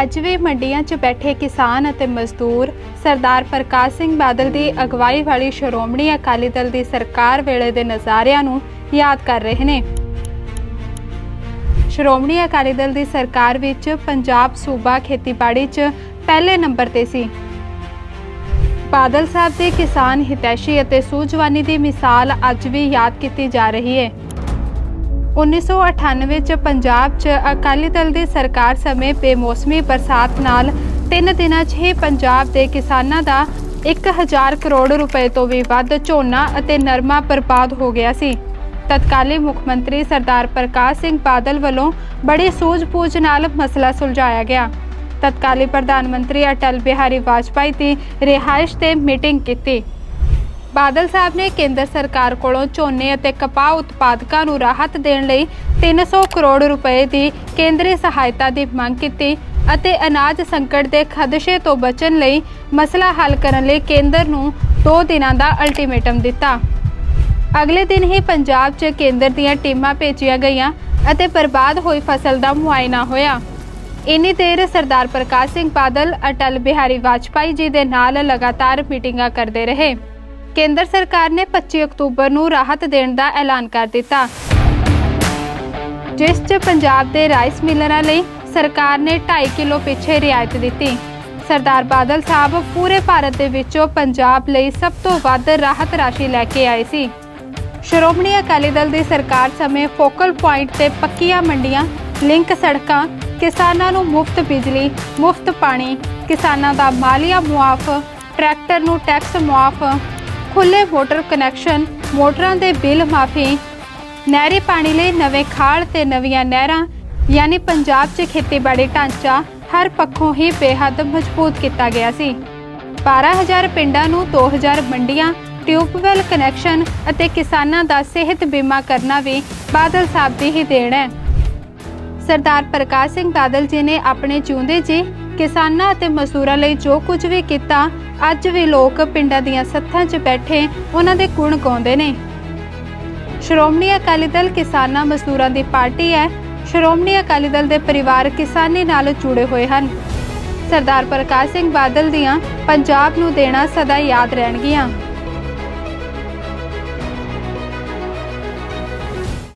ਅੱਜ ਵੀ ਮੰਡੀਆਂ 'ਚ ਬੈਠੇ ਕਿਸਾਨ ਅਤੇ ਮਜ਼ਦੂਰ ਸਰਦਾਰ ਪ੍ਰਕਾਸ਼ ਸਿੰਘ ਬਾਦਲ ਦੀ ਅਗਵਾਈ ਵਾਲੀ ਸ਼੍ਰੋਮਣੀ ਅਕਾਲੀ ਦਲ ਦੀ ਸਰਕਾਰ ਵੇਲੇ ਦੇ ਨਜ਼ਾਰਿਆਂ ਨੂੰ ਯਾਦ ਕਰ ਰਹੇ ਨੇ। ਸ਼੍ਰੋਮਣੀ ਅਕਾਲੀ ਦਲ ਦੀ ਸਰਕਾਰ ਵਿੱਚ ਪੰਜਾਬ ਸੂਬਾ ਖੇਤੀਬਾੜੀ 'ਚ ਪਹਿਲੇ ਨੰਬਰ ਤੇ ਸੀ। ਬਾਦਲ ਸਾਹਿਬ ਦੇ ਕਿਸਾਨ ਹਿਤੈਸ਼ੀ ਅਤੇ ਸੂਝਵਾਨੀ ਦੀ ਮਿਸਾਲ ਅੱਜ ਵੀ ਯਾਦ ਕੀਤੀ ਜਾ ਰਹੀ ਹੈ 1998 ਚ ਪੰਜਾਬ 'ਚ ਅਕਾਲੀ ਦਲ ਦੀ ਸਰਕਾਰ ਸਮੇਂ ਬੇਮੌਸਮੀ ਬਰਸਾਤ ਨਾਲ ਤਿੰਨ ਦਿਨਾਂ 'ਚ ਹੀ ਪੰਜਾਬ ਦੇ ਕਿਸਾਨਾਂ ਦਾ 1000 ਕਰੋੜ ਰੁਪਏ ਤੋਂ ਵੀ ਵੱਧ ਝੋਨਾ ਅਤੇ ਨਰਮਾ ਬਰਬਾਦ ਹੋ ਗਿਆ ਸੀ। ਤਤਕਾਲੀ ਮੁੱਖ ਮੰਤਰੀ ਸਰਦਾਰ ਪ੍ਰਕਾਸ਼ ਸਿੰਘ ਬਾਦਲ ਵੱਲੋਂ ਬੜੀ ਸੂਝ-ਬੂਝ ਨਾਲ ਮਸਲਾ ਸੁਲਝਾਇਆ ਗਿਆ। ਤਤਕਾਲੀ ਪ੍ਰਧਾਨ ਮੰਤਰੀ ਅਟਲ ਬਿਹਾਰੀ ਵਾਜਪਾਈ ਦੀ ਰਿਹਾਇਸ਼ ਤੇ ਮੀਟਿੰਗ ਕੀਤੀ। ਬਾਦਲ ਸਾਹਿਬ ਨੇ ਕੇਂਦਰ ਸਰਕਾਰ ਕੋਲੋਂ ਝੋਨੇ ਅਤੇ ਕਪਾਹ ਉਤਪਾਦਕਾਂ ਨੂੰ ਰਾਹਤ ਦੇਣ ਲਈ 300 ਕਰੋੜ ਰੁਪਏ ਦੀ ਕੇਂਦਰੀ ਸਹਾਇਤਾ ਦੀ ਮੰਗ ਕੀਤੀ ਅਤੇ ਅਨਾਜ ਸੰਕਟ ਦੇ ਖਦਸ਼ੇ ਤੋਂ ਬਚਣ ਲਈ ਮਸਲਾ ਹੱਲ ਕਰਨ ਲਈ ਕੇਂਦਰ ਨੂੰ 2 ਦਿਨਾਂ ਦਾ ਅਲਟੀਮੇਟਮ ਦਿੱਤਾ। ਅਗਲੇ ਦਿਨ ਹੀ ਪੰਜਾਬ 'ਚ ਕੇਂਦਰ ਦੀਆਂ ਟੀਮਾਂ ਭੇਜੀਆਂ ਗਈਆਂ ਅਤੇ ਬਰਬਾਦ ਹੋਈ ਫਸਲ ਦਾ ਮੁਆਇਨਾ ਹੋਇਆ। ਇੰਨੀ ਦੇਰ ਸਰਦਾਰ ਪ੍ਰਕਾਸ਼ ਸਿੰਘ ਬਾਦਲ, ਅਟਲ ਬਿਹਾਰੀ ਵਾਜਪਾਈ ਜੀ ਦੇ ਨਾਲ ਲਗਾਤਾਰ ਮੀਟਿੰਗਾਂ ਕਰਦੇ ਰਹੇ। ਕੇਂਦਰ ਸਰਕਾਰ ਨੇ 25 ਅਕਤੂਬਰ ਨੂੰ ਰਾਹਤ ਦੇਣ ਦਾ ਐਲਾਨ ਕਰ ਦਿੱਤਾ। ਜਿਸ 'ਚ ਪੰਜਾਬ ਦੇ ਰਾਈਸ ਮਿਲਰਾਂ ਲਈ ਸਰਕਾਰ ਨੇ 2.5 ਕਿਲੋ ਪਿੱਛੇ ਰਿਆਇਤ ਦਿੱਤੀ। ਸਰਦਾਰ ਬਾਦਲ ਸਾਹਿਬ ਪੂਰੇ ਭਾਰਤ ਦੇ ਵਿੱਚੋਂ ਪੰਜਾਬ ਲਈ ਸਭ ਤੋਂ ਵੱਧ ਰਾਹਤ ਰਾਸ਼ੀ ਲੈ ਕੇ ਆਏ ਸੀ। ਸ਼੍ਰੋਮਣੀ ਅਕਾਲੀ ਦਲ ਦੀ ਸਰਕਾਰ ਸਮੇਂ ਫੋਕਲ ਪੁਆਇੰਟ ਤੇ ਪੱਕੀਆਂ ਮੰਡੀਆਂ, ਲਿੰਕ ਸੜਕਾਂ, ਕਿਸਾਨਾਂ ਨੂੰ ਮੁਫਤ ਬਿਜਲੀ, ਮੁਫਤ ਪਾਣੀ, ਕਿਸਾਨਾਂ ਦਾ ਮਾਲੀਆ ਮੁਆਫ, ਟਰੈਕਟਰ ਨੂੰ ਟੈਕਸ ਮੁਆਫ ਖੁੱਲੇ ਮੋਟਰ ਕਨੈਕਸ਼ਨ ਮੋਟਰਾਂ ਦੇ ਬਿੱਲ ਮਾਫੀ, ਨਹਿਰੀ ਪਾਣੀ ਲਈ ਨਵੇਂ ਖਾਲ ਤੇ ਨਵੀਆਂ ਨਹਿਰਾਂ, ਯਾਨੀ ਪੰਜਾਬ 'ਚ ਖੇਤੀਬਾੜੀ ਢਾਂਚਾ ਹਰ ਪੱਖੋਂ ਹੀ ਬੇਹੱਦ ਮਜ਼ਬੂਤ ਕੀਤਾ ਗਿਆ ਸੀ। 12000 ਪਿੰਡਾਂ ਨੂੰ 2000 ਮੰਡੀਆਂ, ਟਿਊਬਵੈਲ ਕਨੈਕਸ਼ਨ ਅਤੇ ਕਿਸਾਨਾਂ ਦਾ ਸਿਹਤ ਬੀਮਾ ਕਰਨਾ ਵੀ ਬਾਦਲ ਸਾਹਿਬ ਦੀ ਹੀ ਦੇਣ ਹੈ। ਸਰਦਾਰ ਪ੍ਰਕਾਸ਼ ਸਿੰਘ ਬਾਦਲ ਜੀ ਨੇ ਆਪਣੇ ਚੁੰਦੇ ਜੀ ਕਿਸਾਨਾਂ ਅਤੇ ਮਜ਼ਦੂਰਾਂ ਲਈ ਜੋ ਕੁਝ ਵੀ ਕੀਤਾ, ਅੱਜ ਵੀ ਲੋਕ ਪਿੰਡਾਂ ਦੀਆਂ ਸੱਥਾਂ 'ਚ ਬੈਠੇ ਉਹਨਾਂ ਦੇ ਗੁਣ ਗਾਉਂਦੇ ਨੇ। ਸ਼੍ਰੋਮਣੀ ਅਕਾਲੀ ਦਲ ਕਿਸਾਨਾਂ ਮਜ਼ਦੂਰਾਂ ਦੀ ਪਾਰਟੀ ਹੈ। ਸ਼੍ਰੋਮਣੀ ਅਕਾਲੀ ਦਲ ਦੇ ਪਰਿਵਾਰ ਕਿਸਾਨੀ ਨਾਲ ਜੁੜੇ ਹੋਏ ਹਨ। ਸਰਦਾਰ ਪ੍ਰਕਾਸ਼ ਸਿੰਘ ਬਾਦਲ ਦੀਆਂ ਪੰਜਾਬ ਨੂੰ ਦੇਣਾ ਸਦਾ ਯਾਦ ਰਹਿਣਗੀਆਂ।